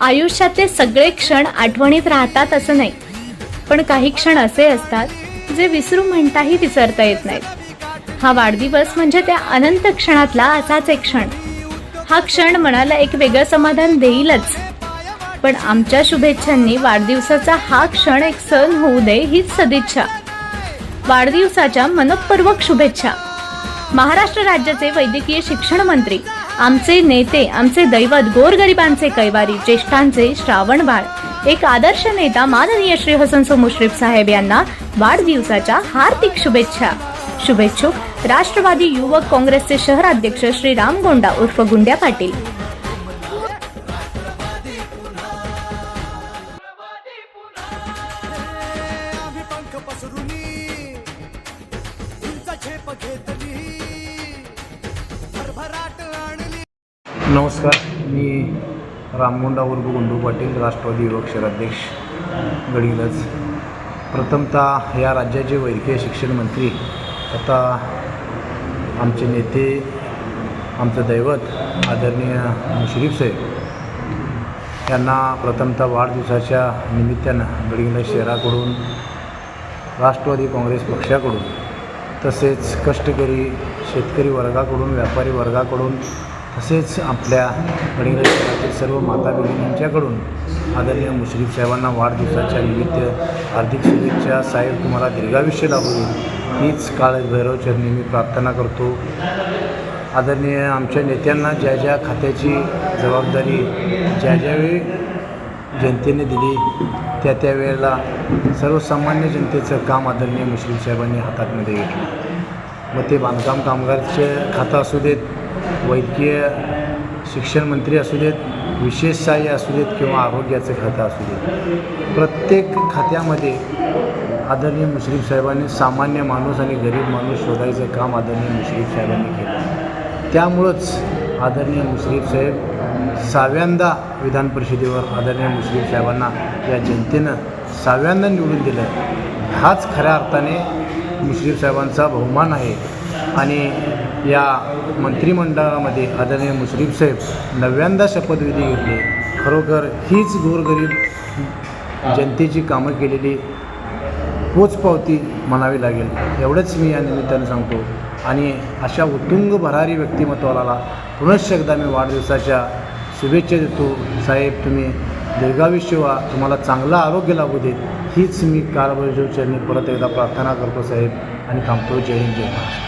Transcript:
आयुष्यातले सगळे क्षण आठवणीत राहतात असं नाही पण काही क्षण असे असतात जे विसरू म्हणताही विसरता येत नाहीत. हा वाढदिवस म्हणजे त्या अनंत क्षणातला असाच एक क्षण. हा क्षण मनाला एक वेगळं समाधान देईलच. पण आमच्या शुभेच्छांनी वाढदिवसाचा हा क्षण एक सण होऊ दे हीच सदिच्छा. वाढदिवसाच्या मनपूर्वक शुभेच्छा. महाराष्ट्र राज्याचे वैद्यकीय शिक्षण मंत्री आमचे नेते आमचे दैवत गोरगरिबांचे कैवारी ज्येष्ठांचे श्रावण बाळ एक आदर्श नेता माननीय श्री हसन मुश्रीफ साहेब यांना वाढदिवसाच्या हार्दिक शुभेच्छा. शुभेच्छुक राष्ट्रवादी युवक काँग्रेसचे शहराध्यक्ष श्री राम गोंडा उर्फ गुंड्या पाटील. पसरुनी तुमचा झेप घेत नमस्कार मी रामगोंडा उर्फ गुंडू पाटील राष्ट्रवादी युवक शहराध्यक्ष गडीलच. प्रथमतः या राज्याचे वैद्यकीय शिक्षण मंत्री आता आमचे नेते आमचं दैवत आदरणीय मुश्रीफ साहेब यांना प्रथमतः वाढदिवसाच्या निमित्तानं गडिंग्लज शहराकडून राष्ट्रवादी काँग्रेस पक्षाकडून तसेच कष्टकरी शेतकरी वर्गाकडून व्यापारी वर्गाकडून तसेच आपल्या गडिंग्लज शहरातील सर्व माता भगिनींच्याकडून आदरणीय मुश्रीफ साहेबांना वाढदिवसाच्या निमित्त हार्दिक शुभेच्छा. साहेब तुम्हाला दीर्घायुष्य लाभू हीच काळ भैरवचरणी मी प्रार्थना करतो. आदरणीय आमच्या नेत्यांना ज्या ज्या खात्याची जबाबदारी ज्या ज्यावेळी जनतेने दिली त्या त्या वेळेला सर्वसामान्य जनतेचं काम आदरणीय मुश्रीफ साहेबांनी हातातमध्ये घेतलं. मग ते बांधकाम कामगारचे खातं असू देत वैद्यकीय शिक्षण मंत्री असू देत विशेष सहाय्य असू देत किंवा आरोग्याचं खातं असू देत प्रत्येक खात्यामध्ये आदरणीय मुश्रीफ साहेबांनी सामान्य माणूस आणि गरीब माणूस शोधायचं काम आदरणीय मुश्रीफ साहेबांनी केलं. त्यामुळंच आदरणीय मुश्रीफ साहेब सहाव्यांदा विधान परिषदेवर आदरणीय मुश्रीफ साहेबांना या जनतेनं सहाव्यांदा निवडून दिलं हाच खऱ्या अर्थाने मुश्रीफ साहेबांचा बहुमान आहे. आणि या मंत्रिमंडळामध्ये आदरणीय मुश्रीफ साहेब नव्यांदा शपथविधी घेतली. खरोखर हीच गोरगरीब जनतेची कामं केलेली पोचपावती म्हणावी लागेल. एवढंच मी या निमित्तानं सांगतो. आणि अशा उत्तुंग भरारी व्यक्तिमत्वाला पुनश्च एकदा मी वाढदिवसाच्या शुभेच्छा देतो. साहेब तुम्ही दीर्घायुष्य व्हा तुम्हाला चांगलं आरोग्य लाभू देत हीच मी कारभार चरणी परत एकदा प्रार्थना करतो साहेब आणि थांबतो. जय हिंद जय महाराष्ट्र.